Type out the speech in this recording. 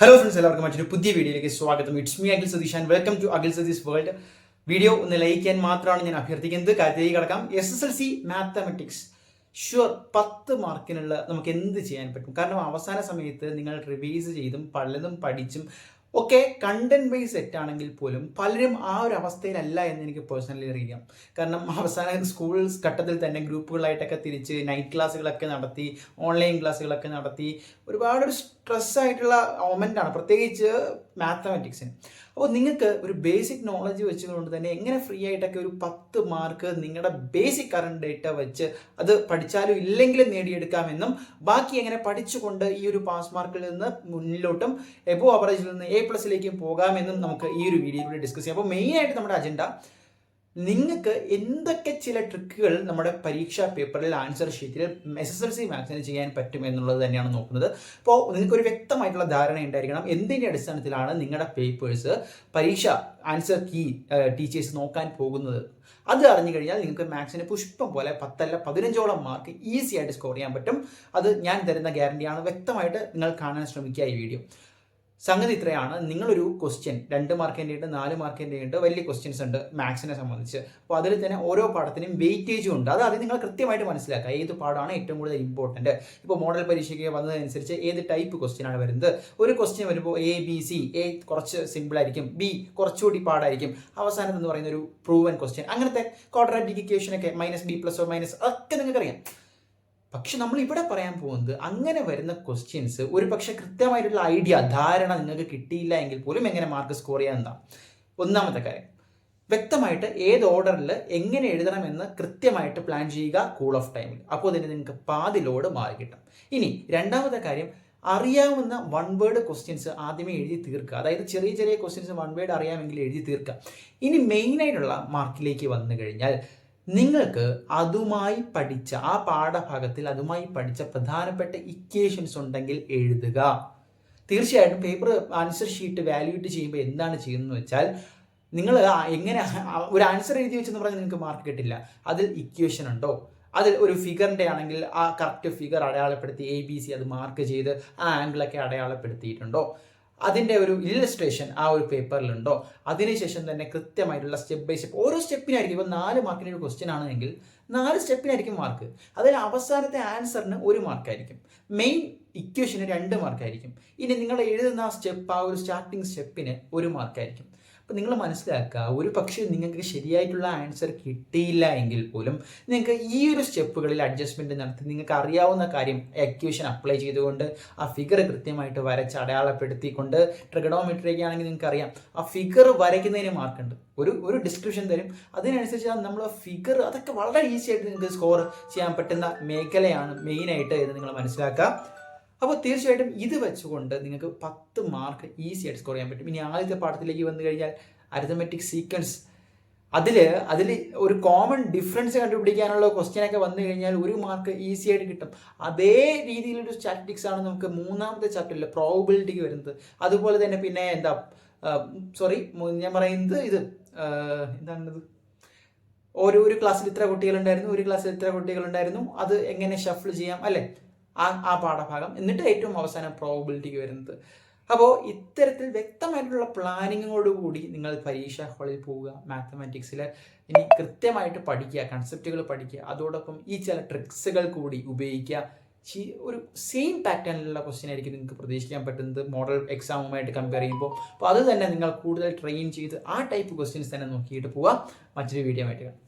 Hello friends എല്ലാവർക്കും മറ്റൊരു പുതിയ വീഡിയോയിലേക്ക് സ്വാഗതം. It's me Akhil Satheesh and welcome to Akhil Satheesh world video ഒന്ന് ലൈക്ക് ചെയ്യാൻ മാത്രമാണ് ഞാൻ അഭ്യർത്ഥിക്കുന്നത്. കാര്യത്തിലേക്ക് കിടക്കാം. S S L C mathematics sure പത്ത് മാർക്കിനുള്ള നമുക്ക് എന്ത് ചെയ്യാൻ പറ്റും? കാരണം അവസാന സമയത്ത് നിങ്ങൾ റിവൈസ് ചെയ്തും പലതും പഠിച്ചും ഒക്കെ കണ്ടന്റ് ബേസ് സെറ്റ് ആണെങ്കിൽ പോലും പലരും ആ ഒരു അവസ്ഥയിലല്ല എന്ന് എനിക്ക് പേഴ്സണലി അറിയാം. കാരണം അവസാന സ്കൂൾ ഘട്ടത്തിൽ തന്നെ ഗ്രൂപ്പുകളായിട്ടൊക്കെ തിരിച്ച് നൈറ്റ് ക്ലാസ്സുകളൊക്കെ നടത്തി ഓൺലൈൻ ക്ലാസ്സുകളൊക്കെ നടത്തി ഒരുപാട് ഒരു സ്ട്രെസ് ആയിട്ടുള്ള മൊമെന്റ് ആണ് പ്രത്യേകിച്ച് മാത്തമാറ്റിക്സിന്. അപ്പോൾ നിങ്ങൾക്ക് ഒരു ബേസിക് നോളജ് വെച്ചുകൊണ്ട് തന്നെ എങ്ങനെ ഫ്രീ ആയിട്ടൊക്കെ ഒരു പത്ത് മാർക്ക് നിങ്ങളുടെ ബേസിക് കറണ്ട് ഡേറ്റ വെച്ച് അത് പഠിച്ചാലും ഇല്ലെങ്കിലും നേടിയെടുക്കാമെന്നും ബാക്കി എങ്ങനെ പഠിച്ചുകൊണ്ട് ഈ ഒരു പാസ് മാർക്കിൽ നിന്ന് മുന്നിലോട്ടും എബോ അവറേജിൽ നിന്ന് എ പ്ലസിലേക്കും പോകാമെന്നും നമുക്ക് ഈ ഒരു വീഡിയോയിലൂടെ ഡിസ്കസ് ചെയ്യാം. അപ്പോൾ മെയിനായിട്ട് നമ്മുടെ അജണ്ട നിങ്ങൾക്ക് എന്തൊക്കെ ചില ട്രിക്കുകൾ നമ്മുടെ പരീക്ഷാ പേപ്പറിൽ ആൻസർ ഷീറ്റിൽ എസ് എസ് എൽ സി മാത്സിന് ചെയ്യാൻ പറ്റും എന്നുള്ളത് തന്നെയാണ് നോക്കുന്നത്. അപ്പോൾ നിങ്ങൾക്കൊരു വ്യക്തമായിട്ടുള്ള ധാരണ ഉണ്ടായിരിക്കണം. എന്തിന്റെ അടിസ്ഥാനത്തിലാണ് നിങ്ങളുടെ പേപ്പേഴ്സ് പരീക്ഷ ആൻസർ കീ ടീച്ചേഴ്സ് നോക്കാൻ പോകുന്നത്? അത് അറിഞ്ഞു കഴിഞ്ഞാൽ നിങ്ങൾക്ക് മാത്സിന് പുഷ്പം പോലെ പത്തല്ല പതിനഞ്ചോളം മാർക്ക് ഈസി ആയിട്ട് സ്കോർ ചെയ്യാൻ പറ്റും. അത് ഞാൻ തരുന്ന ഗ്യാരണ്ടിയാണ് വ്യക്തമായിട്ട് നിങ്ങൾ കാണാൻ ശ്രമിക്കുക ഈ വീഡിയോ സംഗതി ഇത്രയാണ്. നിങ്ങളൊരു ക്വസ്റ്റ്യൻ രണ്ട് മാർക്കിന്റെ ഉണ്ട് നാല് മാർക്കിന്റെ ഉണ്ട് വലിയ ക്വസ്റ്റ്യൻസ് ഉണ്ട് മാത്സിനെ സംബന്ധിച്ച്. അപ്പോൾ അതിൽ തന്നെ ഓരോ പാഠത്തിനും വെയിറ്റേജും ഉണ്ട്. അത് അത് നിങ്ങൾ കൃത്യമായിട്ട് മനസ്സിലാക്കുക. ഏത് പാഠമാണ് ഏറ്റവും കൂടുതൽ ഇമ്പോർട്ടന്റ് ഇപ്പോൾ മോഡൽ പരീക്ഷയ്ക്ക് വന്നതനുസരിച്ച് ഏത് ടൈപ്പ് ക്വസ്റ്റ്യൻ ആണ് വരുന്നത്? ഒരു ക്വസ്റ്റ്യൻ വരുമ്പോൾ എ ബി സി എ കുറച്ച് സിമ്പിൾ ആയിരിക്കും. ബി കുറച്ചുകൂടി പാടായിരിക്കും. അവസാനം എന്ന് പറയുന്ന ഒരു പ്രൂവൻ ക്വസ്റ്റ്യൻ അങ്ങനത്തെ quadratic ഇക്വേഷനൊക്കെ minus B plus or minus ഒക്കെ നിങ്ങൾക്കറിയാം. പക്ഷെ നമ്മൾ ഇവിടെ പറയാൻ പോകുന്നത് അങ്ങനെ വരുന്ന ക്വസ്റ്റ്യൻസ് ഒരു പക്ഷെ കൃത്യമായിട്ടുള്ള ഐഡിയ ധാരണ നിങ്ങൾക്ക് കിട്ടിയില്ല എങ്കിൽ പോലും എങ്ങനെ മാർക്ക് സ്കോർ ചെയ്യാൻ ഒന്നാമത്തെ കാര്യം. വ്യക്തമായിട്ട് ഏത് ഓർഡറിൽ എങ്ങനെ എഴുതണമെന്ന് കൃത്യമായിട്ട് പ്ലാൻ ചെയ്യുക കൂൾ ഓഫ് ടൈമിൽ അപ്പോൾ തന്നെ നിങ്ങൾക്ക് പാതി ലോഡ് മാറി കിട്ടും. ഇനി രണ്ടാമത്തെ കാര്യം അറിയാവുന്ന വൺ വേർഡ് ക്വസ്റ്റ്യൻസ് ആദ്യമേ എഴുതി തീർക്കുക. അതായത് ചെറിയ ചെറിയ ക്വസ്റ്റ്യൻസ് വൺ വേർഡ് അറിയാമെങ്കിൽ എഴുതി തീർക്കുക. ഇനി മെയിനായിട്ടുള്ള മാർക്കിലേക്ക് വന്നു കഴിഞ്ഞാൽ നിങ്ങൾക്ക് അതുമായി പഠിച്ച ആ പാഠഭാഗത്തിൽ അതുമായി പഠിച്ച പ്രധാനപ്പെട്ട ഇക്വേഷൻസ് ഉണ്ടെങ്കിൽ എഴുതുക. തീർച്ചയായിട്ടും പേപ്പർ ആൻസർ ഷീറ്റ് വാല്യൂട്ട് ചെയ്യുമ്പോൾ എന്താണ് ചെയ്യുന്നത് വെച്ചാൽ നിങ്ങൾ എങ്ങനെ ഒരു ആൻസർ എഴുതി വെച്ചെന്ന് പറഞ്ഞാൽ നിങ്ങൾക്ക് മാർക്ക് കിട്ടില്ല. അതിൽ ഇക്വേഷൻ ഉണ്ടോ? അതിൽ ഒരു ഫിഗറിന്റെ ആണെങ്കിൽ ആ കറക്റ്റ് ഫിഗർ അടയാളപ്പെടുത്തി എ ബി സി അത് മാർക്ക് ചെയ്ത് ആ ആംഗിളൊക്കെ അടയാളപ്പെടുത്തിയിട്ടുണ്ടോ? അതിന്റെ ഒരു ഇല്ലസ്ട്രേഷൻ ആ ഒരു പേപ്പറിലുണ്ടോ അതിനുശേഷം തന്നെ കൃത്യമായിട്ടുള്ള സ്റ്റെപ്പ് ബൈ സ്റ്റെപ്പ് ഓരോ സ്റ്റെപ്പിനായിരിക്കും ഇപ്പോൾ നാല് മാർക്കിന്റെ ഒരു ക്വസ്റ്റ്യൻ ആണെങ്കിൽ നാല് സ്റ്റെപ്പിനായിരിക്കും മാർക്ക് അതിൽ അവസാനത്തെ ആൻസറിന് ഒരു മാർക്കായിരിക്കും മെയിൻ ഇക്വേഷന് രണ്ട് മാർക്കായിരിക്കും ഇനി നിങ്ങൾ എഴുതുന്ന ആ സ്റ്റെപ്പ് ആ ഒരു സ്റ്റാർട്ടിങ് സ്റ്റെപ്പിന് ഒരു മാർക്കായിരിക്കും അപ്പോൾ നിങ്ങൾ മനസ്സിലാക്കുക ഒരു പക്ഷേ നിങ്ങൾക്ക് ശരിയായിട്ടുള്ള ആൻസർ കിട്ടിയില്ല എങ്കിൽ പോലും നിങ്ങൾക്ക് ഈ ഒരു സ്റ്റെപ്പുകളിൽ അഡ്ജസ്റ്റ്മെന്റ് നടത്തി നിങ്ങൾക്ക് അറിയാവുന്ന കാര്യം എക്വേഷൻ അപ്ലൈ ചെയ്തുകൊണ്ട് ആ ഫിഗർ കൃത്യമായിട്ട് വരച്ച് അടയാളപ്പെടുത്തിക്കൊണ്ട് ട്രിഗണോമെട്രിയൊക്കെ ആണെങ്കിൽ നിങ്ങൾക്ക് അറിയാം ആ ഫിഗർ വരയ്ക്കുന്നതിന് മാർക്കുണ്ട് ഒരു ഒരു ഡിസ്ക്രിപ്ഷൻ തരും. അതിനനുസരിച്ച് നമ്മൾ ഫിഗർ അതൊക്കെ വളരെ ഈസി ആയിട്ട് നിങ്ങൾക്ക് സ്കോർ ചെയ്യാൻ പറ്റുന്ന മേഖലയാണ് മെയിനായിട്ട് ഇത് നിങ്ങൾ മനസ്സിലാക്കുക. അപ്പോൾ തീർച്ചയായിട്ടും ഇത് വെച്ചുകൊണ്ട് നിങ്ങൾക്ക് പത്ത് മാർക്ക് ഈസി ആയിട്ട് സ്കോർ ചെയ്യാൻ പറ്റും. ഇനി ആദ്യത്തെ പാഠത്തിലേക്ക് വന്നു കഴിഞ്ഞാൽ അരിതമെറ്റിക് സീക്വൻസ് അതിൽ അതിൽ ഒരു കോമൺ ഡിഫറൻസ് കണ്ടുപിടിക്കാനുള്ള ക്വസ്റ്റ്യനൊക്കെ വന്നു കഴിഞ്ഞാൽ ഒരു മാർക്ക് ഈസി ആയിട്ട് കിട്ടും. അതേ രീതിയിലൊരു സ്റ്റാറ്റിക്സ് ആണ് നമുക്ക് മൂന്നാമത്തെ ചാപ്റ്ററിൽ പ്രോബിലിറ്റിക്ക് വരുന്നത്. അതുപോലെ തന്നെ പിന്നെ എന്താ സോറി ഞാൻ പറയുന്നത് ഇത് എന്താണത്? ഓരോ ഒരു ക്ലാസ്സിൽ ഇത്ര കുട്ടികളുണ്ടായിരുന്നു ഒരു ക്ലാസ്സിൽ ഇത്ര കുട്ടികളുണ്ടായിരുന്നു. അത് എങ്ങനെ ഷഫിൾ ചെയ്യാം അല്ലേ? ആ ആ പാഠഭാഗം. എന്നിട്ട് ഏറ്റവും അവസാനം പ്രോബിലിറ്റിക്ക് വരുന്നത്. അപ്പോൾ ഇത്തരത്തിൽ വ്യക്തമായിട്ടുള്ള പ്ലാനിങ്ങോടുകൂടി നിങ്ങൾ പരീക്ഷാ ഹാളിൽ പോവുക. മാത്തമാറ്റിക്സിൽ ഇനി കൃത്യമായിട്ട് പഠിക്കുക കൺസെപ്റ്റുകൾ പഠിക്കുക. അതോടൊപ്പം ഈ ചില ട്രിക്സുകൾ കൂടി ഉപയോഗിക്കുക. ഒരു സെയിം പാറ്റേണിലുള്ള ക്വസ്റ്റ്യൻ ആയിരിക്കും നിങ്ങൾക്ക് പ്രതീക്ഷിക്കാൻ പറ്റുന്നത്. മോഡൽ എക്സാമുമായിട്ട് കമ്പയർ ചെയ്യുമ്പോൾ. അപ്പോൾ അത് തന്നെ നിങ്ങൾ കൂടുതൽ ട്രെയിൻ ചെയ്ത് ആ ടൈപ്പ് ക്വസ്റ്റ്യൻസ് തന്നെ നോക്കിയിട്ട് പോവുക. മറ്റൊരു വീഡിയോ ആയിട്ട്